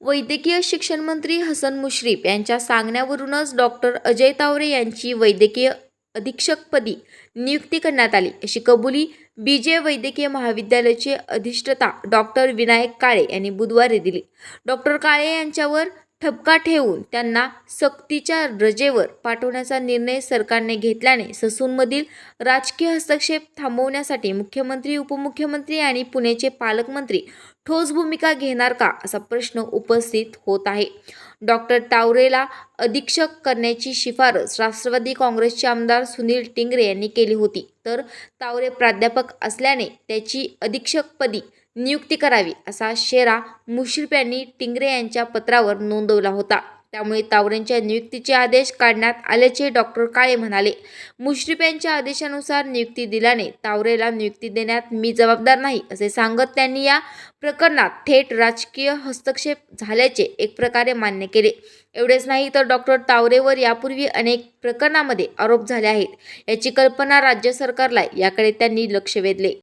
वैद्यकीय शिक्षण मंत्री हसन मुश्रीफ यांच्या सांगण्यावरूनच डॉक्टर अजय तावरे यांची वैद्यकीय अधीक्षकपदी नियुक्ती करण्यात आली. अशी कबुली बी जे वैद्यकीय महाविद्यालयाचे अधिष्ठता डॉक्टर विनायक काळे यांनी बुधवारी दिली. डॉक्टर काळे यांच्यावर ठपका ठेवून त्यांना सक्तीच्या रजेवर पाठवण्याचा निर्णय सरकारने घेतल्याने ससूनमधील राजकीय हस्तक्षेप थांबवण्यासाठी मुख्यमंत्री उपमुख्यमंत्री आणि पुण्याचे पालकमंत्री ठोस भूमिका घेणार का असा प्रश्न उपस्थित होत आहे. डॉक्टर तावरेला अधीक्षक करण्याची शिफारस राष्ट्रवादी काँग्रेसचे आमदार सुनील टिंगरे यांनी केली होती. तर तावरे प्राध्यापक असल्याने त्याची अधीक्षकपदी नियुक्ती करावी असा शेरा मुश्रीफ यांनी टिंगरे यांच्या पत्रावर नोंदवला होता. त्यामुळे तावरेंच्या नियुक्तीचे आदेश काढण्यात आल्याचे डॉक्टर काळे म्हणाले मुश्रीफ यांच्या आदेशानुसार नियुक्ती दिल्याने तावरेला नियुक्ती देण्यात मी जबाबदार नाही असे सांगत त्यांनी या प्रकरणात थेट राजकीय हस्तक्षेप झाल्याचे एक प्रकारे मान्य केले. एवढेच नाही तर डॉक्टर तावरेवर यापूर्वी अनेक प्रकरणामध्ये आरोप झाले आहेत. याची कल्पना राज्य सरकारला याकडे त्यांनी लक्ष वेधले.